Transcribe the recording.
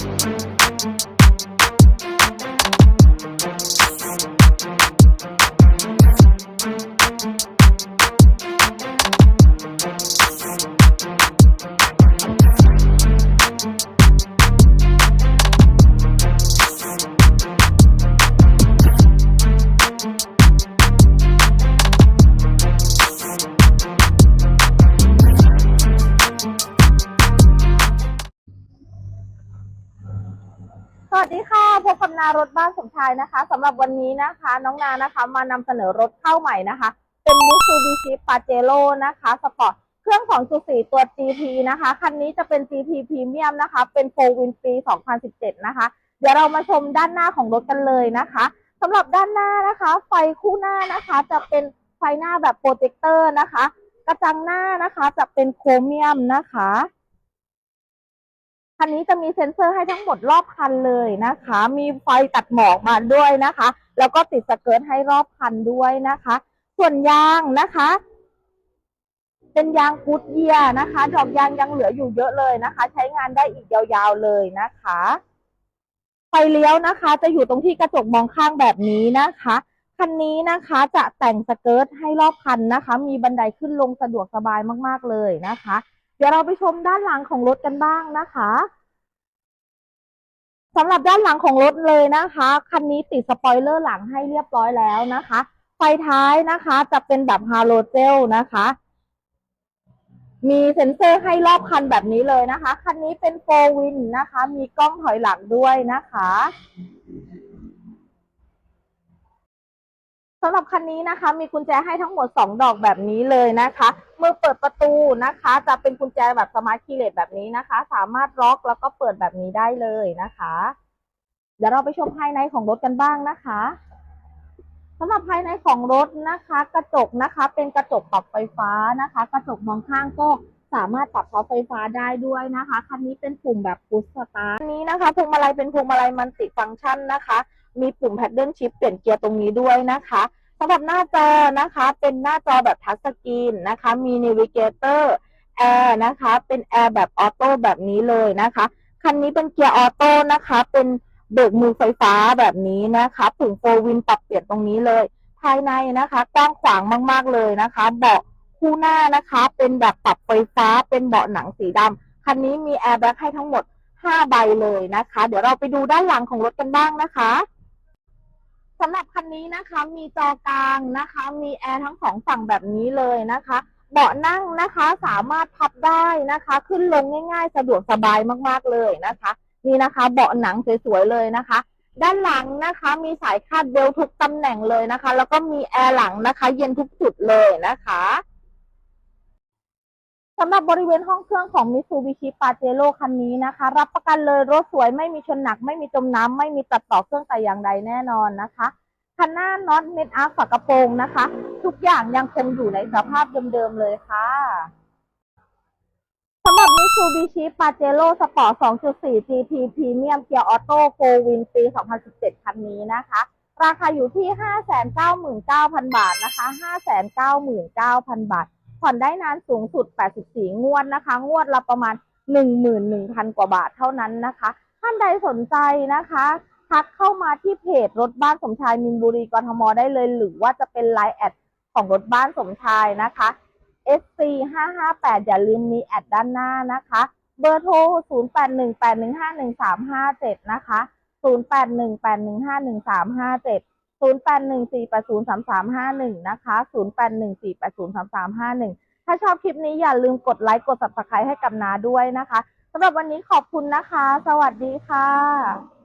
Thank you. พบกับนารถบ้านสมชายนะคะสำหรับวันนี้นะคะ น้องนานะคะ มานำเสนอรถเข้าใหม่นะคะ เป็น Mitsubishi Pajero นะคะสปอร์ตเครื่อง 2.4 ตัว GT นะคะ คันนี้จะเป็น GT Premium นะคะ เป็น 4 Win ปี 2017 นะคะ เดี๋ยวเรามาชมด้านหน้าของรถกันเลยนะคะสำหรับด้านหน้านะคะ ไฟคู่หน้านะคะจะเป็นไฟหน้าแบบโปรเจคเตอร์นะคะ กระจังหน้านะคะจะเป็นโครเมียมนะคะ คันนี้จะมีเซ็นเซอร์ให้ทั้งหมดรอบคันเลยนะคะ มีไฟตัดหมอกมาด้วยนะคะ แล้วก็ติดสเกิร์ตให้รอบคันด้วยนะคะ ส่วนยางนะคะ เป็นยางกูดเยียร์นะคะ ดอกยางยังเหลืออยู่เยอะเลยนะคะ ใช้งานได้อีกยาวๆเลยนะคะไฟเลี้ยวนะคะ จะอยู่ตรงที่กระจกมองข้างแบบนี้นะคะคันนี้นะคะจะแต่งสเกิร์ตให้รอบคันนะคะ มีบันไดขึ้นลงสะดวกสบายมากๆเลยนะคะ เดี๋ยวเราไปชมด้านหลังของรถกันบ้างนะคะ สำหรับด้านหลังของรถเลยนะคะ คันนี้ติดสปอยเลอร์หลังให้เรียบร้อยแล้วนะคะ ไฟท้ายนะคะจะเป็นแบบฮาโลเจลนะคะ มีเซ็นเซอร์ให้รอบคันแบบนี้เลยนะคะ คันนี้เป็นโฟวินนะคะ มีกล้องถอยหลังด้วยนะคะ สำหรับคันนี้นะคะ มีกุญแจให้ทั้งหมด 2 ดอกแบบนี้เลยนะคะมือเปิดประตูนะคะ จะเป็นกุญแจแบบสมาร์ทคีย์เลสแบบนี้นะคะ สามารถล็อกแล้วก็เปิดแบบนี้ได้เลยนะคะ เดี๋ยวเราไปชมภายในของรถกันบ้างนะคะสำหรับภายในของรถนะคะ กระจกนะคะเป็นกระจกปรับไฟฟ้านะคะ กระจกมองข้างก็สามารถปรับเสาไฟฟ้าได้ด้วยนะคะคันนี้เป็นปุ่มแบบพุชสตาร์ทนี้นะคะพวงมาลัยเป็นพวงมาลัยมันติฟังก์ชันนะคะ มีปุ่มแพดเดิลชิปเปลี่ยนเกียร์ตรงนี้ด้วยนะคะ สำหรับหน้าจอนะคะ เป็นหน้าจอแบบทัชสกรีนนะคะ มีนิวิเกเตอร์แอร์นะคะ เป็นแอร์แบบออโต้แบบนี้เลยนะคะ คันนี้เป็นเกียร์ออโต้นะคะ เป็นเบรกมือไฟฟ้าแบบนี้นะคะปุ่มโฟวินปรับเปลี่ยนตรงนี้เลย ภายในนะคะกว้างขวางมาก ๆเลยนะคะเบาะคู่หน้านะคะ เป็นแบบปรับไฟฟ้า เป็นเบาะหนังสีดำคันนี้มีแอร์แบ็กให้ทั้งหมด 5 ใบเลยนะคะ เดี๋ยวเราไปดูด้านหลังของรถกันบ้างนะคะ สำหรับคันนี้นะคะ มีจอกลางนะคะ มีแอร์ทั้งสองฝั่งแบบนี้เลยนะคะ เบาะนั่งนะคะสามารถพับได้นะคะ ขึ้นลงง่าย ๆ สะดวกสบายมากๆเลยนะคะ นี่นะคะ เบาะหนังสวยๆเลยนะคะ ด้านหลังนะคะ มีสายคาดเบลทุกตำแหน่งเลยนะคะ แล้วก็มีแอร์หลังนะคะ เย็นทุกจุดเลยนะคะ สำหรับบริเวณห้องเครื่องของ Mitsubishi Pajero คันนี้นะคะ รับประกันเลยรถสวยไม่มีชนหนัก ไม่มีจมน้ำไม่มีตัดต่อเครื่องแต่อย่างใดแน่นอนนะคะคันหน้าน็อตเม็ดอาร์ฝากระโปรงนะคะ ทุกอย่างยังคงอยู่ในสภาพเดิมๆเลยค่ะสำหรับ Mitsubishi Pajero Sport 2.4 GT Premium Gear Auto 4 Win ปี 2017 คันนี้นะคะ ราคาอยู่ที่ 599,000 บาทนะคะ 599,000 บาท ผ่อนได้นานสูงสุด 84 งวดนะคะ งวดละประมาณ 11,000 กว่าบาทเท่านั้นนะคะ ท่านใดสนใจนะคะทักเข้ามาที่เพจรถบ้านสมชายมินบุรีกรทมได้เลย หรือว่าจะเป็นไลน์แอดของรถบ้านสมชายนะคะ SC 558อย่าลืมมีแอดด้านหน้านะคะ เบอร์โทร 0818151357 นะคะ 0818151357 0814803351 นะคะ 0814803351 ถ้าชอบคลิปนี้อย่าลืมกดไลค์ กด subscribe ให้กับนาด้วยนะคะสำหรับวันนี้ขอบคุณนะคะ สวัสดีค่ะ